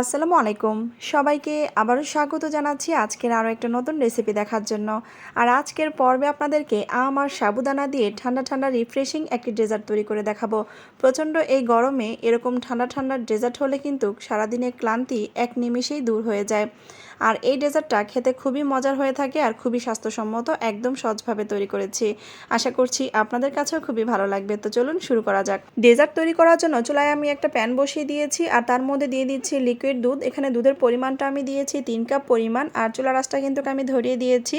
আসসালামু আলাইকুম। সবাইকে আবারও স্বাগত জানাচ্ছি আজকের আরও একটা নতুন রেসিপি দেখার জন্য। আর আজকের পর্বে আপনাদেরকে আম আর সাবুদানা দিয়ে ঠান্ডা ঠান্ডা রিফ্রেশিং একটি ডেজার্ট তৈরি করে দেখাবো। প্রচণ্ড এই গরমে এরকম ঠান্ডা ঠান্ডা ডেজার্ট হলে কিন্তু সারাদিনের ক্লান্তি এক নিমিষেই দূর হয়ে যায়। আর এই ডেজার্টটা খেতে খুবই মজার হয়ে থাকে আর খুবই স্বাস্থ্যসম্মত, একদম সহজভাবে তৈরি করেছি। আশা করছি আপনাদের কাছেও খুবই ভালো লাগবে। তো চলুন শুরু করা যাক। ডেজার্ট তৈরি করার জন্য চুলায় আমি একটা প্যান বসিয়ে দিয়েছি আর তার মধ্যে দিয়ে দিচ্ছি লিকুইড দুধ। এখানে দুধের পরিমাণটা আমি দিয়েছি তিন কাপ পরিমাণ আর চুলা রাসটা কিন্তু আমি ধরিয়ে দিয়েছি।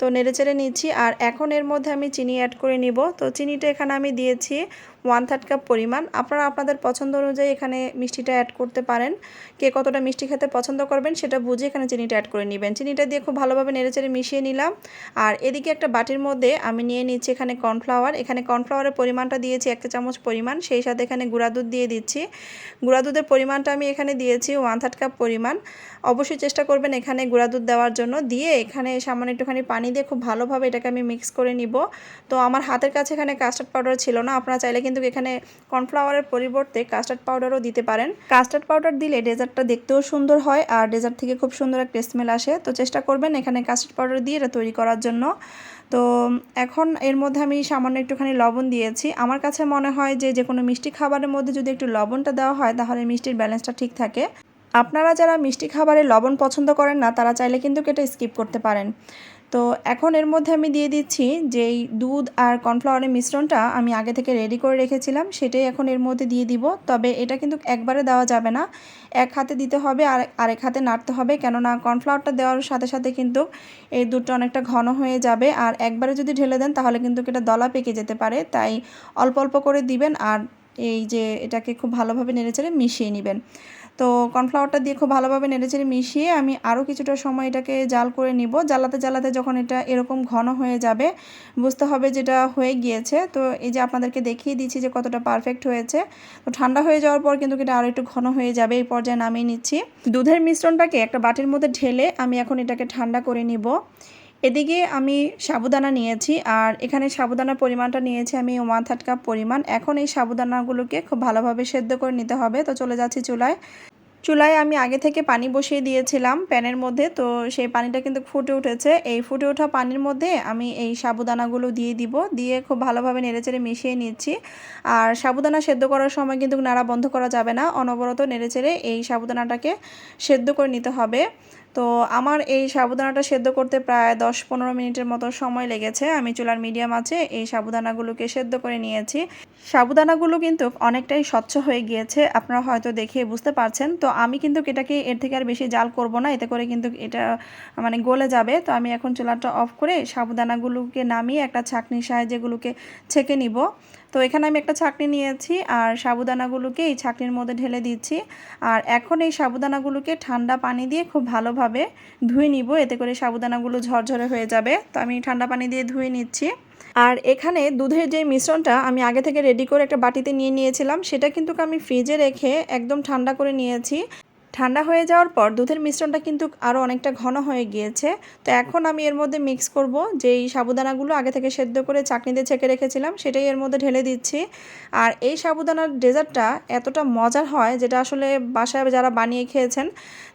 তো নেড়েচেড়ে নিচ্ছি আর এখন এর মধ্যে আমি চিনি অ্যাড করে নিব। তো চিনিটা এখানে আমি দিয়েছি ওয়ান থার্ড কাপ পরিমাণ। আপনারা আপনাদের পছন্দ অনুযায়ী এখানে মিষ্টিটা অ্যাড করতে পারেন। কে কতটা মিষ্টি খেতে পছন্দ করবেন সেটা বুঝে এখানে চিনিটা অ্যাড করে নেবেন। চিনিটা দিয়ে খুব ভালোভাবে নেড়েচেড়ে মিশিয়ে নিলাম। আর এদিকে একটা বাটির মধ্যে আমি নিয়ে নিচ্ছি এখানে কর্নফ্লাওয়ার এখানে কর্নফ্লাওয়ারের পরিমাণটা দিয়েছি একটা চামচ পরিমাণ। সেই সাথে এখানে গুঁড়া দুধ দিয়ে দিচ্ছি। গুঁড়া দুধের পরিমাণটা আমি এখানে দিয়েছি ওয়ান থার্ড কাপ পরিমাণ। অবশ্যই চেষ্টা করবেন এখানে গুঁড়া দুধ দেওয়ার জন্য। দিয়ে এখানে সামান্য একটুখানি পানি দিয়ে খুব ভালোভাবে এটাকে আমি মিক্স করে নিব। তো আমার হাতের কাছে এখানে কাস্টার্ড পাউডার ছিল না। আপনারা চাইলে কিন্তু এখানে কর্নফ্লাওয়ারের পরিবর্তে কাস্টার্ড পাউডারও দিতে পারেন। কাস্টার্ড পাউডার দিলে ডেজার্টটা দেখতেও সুন্দর হয় আর ডেজার্ট থেকে খুব সুন্দর একটা স্মেল আসে। তো চেষ্টা করবেন এখানে কাস্টার্ড পাউডার দিয়ে এটা তৈরি করার জন্য। তো এখন এর মধ্যে আমি সামান্য একটুখানি লবণ দিয়েছি। আমার কাছে মনে হয় যে যে কোনো মিষ্টি খাবারের মধ্যে যদি একটু লবণটা দেওয়া হয় তাহলে মিষ্টির ব্যালেন্সটা ঠিক থাকে। আপনারা যারা মিষ্টি খাবারে লবণ পছন্দ করেন না, তারা চাইলে কিন্তু এটা স্কিপ করতে পারেন। তো এখন এর মধ্যে আমি দিয়ে দিচ্ছি যেই দুধ আর কর্নফ্লাওয়ারের মিশ্রণটা আমি আগে থেকে রেডি করে রেখেছিলাম, সেটাই এখন এর মধ্যে দিয়ে দিব। তবে এটা কিন্তু একবারে দেওয়া যাবে না, এক হাতে দিতে হবে, আর আরেক হাতে নাড়তে হবে। কেননা কর্নফ্লাওয়ারটা দেওয়ার সাথে সাথে কিন্তু এই দুধটা অনেকটা ঘন হয়ে যাবে, আর একবারে যদি ঢেলে দেন তাহলে কিন্তু এটা দলা পেকে যেতে পারে। তাই অল্প অল্প করে দিবেন, আর এই যে এটাকে খুব ভালোভাবে নেড়েচেড়ে মিশিয়ে নেবেন। তো কর্নফ্লাওয়ারটা দিয়ে খুব ভালোভাবে নেড়েচেড়ে মিশিয়ে আমি আরও কিছুটা সময় এটাকে জাল করে নিব। জ্বালাতে জ্বালাতে যখন এটা এরকম ঘন হয়ে যাবে, বুঝতে হবে যেটা হয়ে গিয়েছে। তো এই যে আপনাদেরকে দেখিয়ে দিচ্ছি যে কতটা পারফেক্ট হয়েছে। তো ঠান্ডা হয়ে যাওয়ার পর কিন্তু এটা আরও একটু ঘন হয়ে যাবে, এই পর্যায়ে নামিয়ে নিচ্ছি। দুধের মিশ্রণটাকে একটা বাটির মধ্যে ঢেলে আমি এখন এটাকে ঠান্ডা করে নিব। এদিকে আমি সাবুদানা নিয়েছি আর এখানে সাবুদানার পরিমাণটা নিয়েছি আমি ওয়ান থার্ড কাপ পরিমাণ। এখন এই সাবুদানাগুলোকে খুব ভালোভাবে সেদ্ধ করে নিতে হবে। তো চলে যাচ্ছি চুলায়। চুলায় আমি আগে থেকে পানি বসিয়ে দিয়েছিলাম প্যানের মধ্যে, তো সেই পানিটা কিন্তু ফুটে উঠেছে। এই ফুটে ওঠা পানির মধ্যে আমি এই সাবুদানাগুলো দিয়ে দিব, দিয়ে খুব ভালোভাবে নেড়েচেড়ে মিশিয়ে নিচ্ছি। আর সাবুদানা সেদ্ধ করার সময় কিন্তু নাড়া বন্ধ করা যাবে না, অনবরত নেড়েচেড়ে এই সাবুদানাটাকে সেদ্ধ করে নিতে হবে। তো আমার এই সাবুদানাটা সেদ্ধ করতে প্রায় দশ পনেরো মিনিটের মতো সময় লেগেছে। আমি চুলার মিডিয়াম আছে, এই সাবুদানাগুলোকে সেদ্ধ করে নিয়েছি। সাবুদানাগুলো কিন্তু অনেকটাই স্বচ্ছ হয়ে গিয়েছে, আপনারা হয়তো দেখে বুঝতে পারছেন। তো আমি কিন্তু এটাকে এর থেকে আর বেশি জাল করব না, এতে করে কিন্তু এটা মানে গলে যাবে। তো আমি এখন চুলাটা অফ করে সাবুদানাগুলোকে নামিয়ে একটা ছাঁকনির সাহায্যে এগুলোকে ছেঁকে নিব। তো এখানে আমি একটা ছাঁকনি নিয়েছি আর সাবুদানাগুলোকে এই ছাঁকনির মধ্যে ঢেলে দিচ্ছি। আর এখন এই সাবুদানাগুলোকে ঠান্ডা পানি দিয়ে খুব ভালোভাবে ধুয়ে নিব। এতে করে সাবুদানাগুলো ঝরঝরে হয়ে যাবে। তো আমি ঠান্ডা পানি দিয়ে ধুয়ে নিচ্ছি। আর এখানে দুধের যে মিশ্রণটা আমি আগে থেকে রেডি করে একটা বাটিতে নিয়ে নিয়েছিলাম। সেটা কিন্তু আমি ফ্রিজে রেখে একদম ঠান্ডা করে নিয়েছি। ঠান্ডা হয়ে যাওয়ার পর দুধের মিশ্রণটা কিন্তু আরও অনেকটা ঘন হয়ে গিয়েছে। তো এখন আমি এর মধ্যে মিক্স করব। যেই সাবুদানাগুলো আগে থেকে সেদ্ধ করে চাকনিতে ছেঁকে রেখেছিলাম, সেটাই এর মধ্যে ঢেলে দিচ্ছি। আর এই সাবুদানার ডেজার্টটা এতটা মজার হয়, যেটা আসলে বাসায় যারা বানিয়ে খেয়েছেন,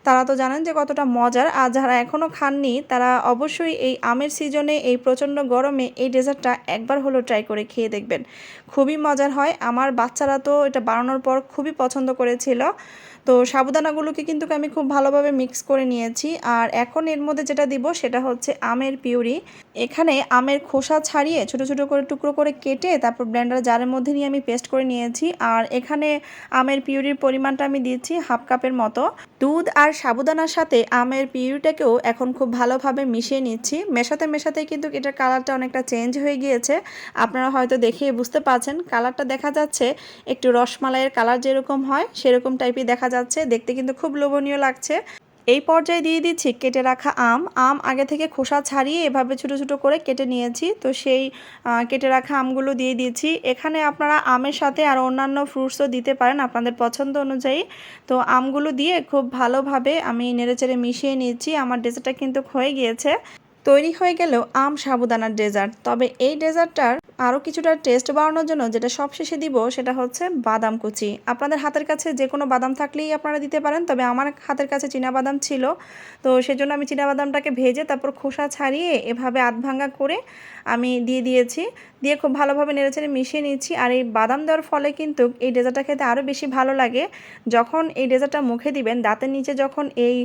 তারা তো জানেন যে কতটা মজার। আর যারা এখনও খাননি, তারা অবশ্যই এই আমের সিজনে এই প্রচণ্ড গরমে এই ডেজার্টটা একবার হলো ট্রাই করে খেয়ে দেখবেন। খুবই মজার হয়। আমার বাচ্চারা তো এটা বানানোর পর খুবই পছন্দ করেছিল। তো সাবুদানাগুলোকে কিন্তু আমি খুব ভালোভাবে মিক্স করে নিয়েছি। আর এখন এর মধ্যে যেটা দিব সেটা হচ্ছে আমের পিউরি। এখানে আমের খোসা ছাড়িয়ে ছোট ছোট করে টুকরো করে কেটে তারপর ব্লেন্ডার জারের মধ্যে নিয়ে আমি পেস্ট করে নিয়েছি। আর এখানে আমের পিউরির পরিমাণটা আমি দিচ্ছি হাফ কাপের মতো। দুধ আর সাবুদানার সাথে আমের পিউরিটাকেও এখন খুব ভালোভাবে মিশিয়ে নিচ্ছি। মেশাতে মেশাতে কিন্তু এটার কালারটা অনেকটা চেঞ্জ হয়ে গিয়েছে। আপনারা হয়তো দেখে বুঝতে পারছেন কালারটা দেখা যাচ্ছে একটু রসমালাইয়ের কালার যেরকম হয়, সেরকম টাইপই দেখা যাচ্ছে। দেখতে কিন্তু খুব লোভনীয় লাগছে। এই পর্যায়ে দিয়ে দিচ্ছি কেটে রাখা আম। আম আগে থেকে খোসা ছাড়িয়ে এভাবে ছোটো ছোটো করে কেটে নিয়েছি। তো সেই কেটে রাখা আমগুলো দিয়ে দিয়েছি এখানে আপনারা আমের সাথে আর অন্যান্য ফ্রুটসও দিতে পারেন আপনাদের পছন্দ অনুযায়ী। তো আমগুলো দিয়ে খুব ভালোভাবে আমি নেড়েচেড়ে মিশিয়ে নিয়েছি আমার ডেজার্টটা কিন্তু হয়ে গিয়েছে। তৈরি হয়ে গেলেও আম সাবুদানার ডেজার্ট। তবে এই ডেজার্টটার আরও কিছুটা টেস্ট বাড়ানোর জন্য যেটা সবশেষে দিব সেটা হচ্ছে বাদাম কুচি। আপনাদের হাতের কাছে যে কোনো বাদাম থাকলেই আপনারা দিতে পারেন, তবে আমার হাতের কাছে বাদাম ছিল। তো সেজন্য আমি বাদামটাকে ভেজে তারপর খোসা ছাড়িয়ে এভাবে আধ ভাঙ্গা করে আমি দিয়ে দিয়েছি। দিয়ে খুব ভালোভাবে নেড়েচেড়ে মিশিয়ে নিচ্ছি। আর এই বাদাম দেওয়ার ফলে কিন্তু এই ডেজার্টটা খেতে আরও বেশি ভালো লাগে। যখন এই ডেজার্টটা মুখে দিবেন, দাঁতের নিচে যখন এই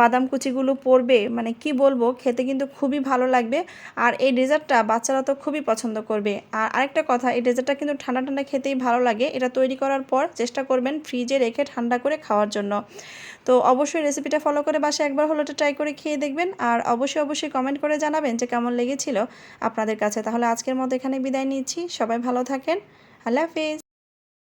বাদাম কুচিগুলো পড়বে মানে কি বলব, খেতে কিন্তু খুবই ভালো লাগবে। আর এই ডেজার্টটা বাচ্চারা তো খুবই পছন্দ করবে। আর আরেকটা কথা, এই ডেজার্টটা কিন্তু ঠান্ডা ঠান্ডা খেতেই ভালো লাগে। এটা তৈরি করার পর চেষ্টা করবেন ফ্রিজে রেখে ঠান্ডা করে খাওয়ার জন্য। তো অবশ্যই রেসিপিটা ফলো করে বাসায় একবার হলো এটা ট্রাই করে খেয়ে দেখবেন। আর অবশ্যই অবশ্যই কমেন্ট করে জানাবেন যে কেমন লেগেছিল আপনাদের কাছে। তাহলে আজকের মতো এখানে বিদায় নিচ্ছি। সবাই ভালো থাকেন। আল্লাহ হাফিজ।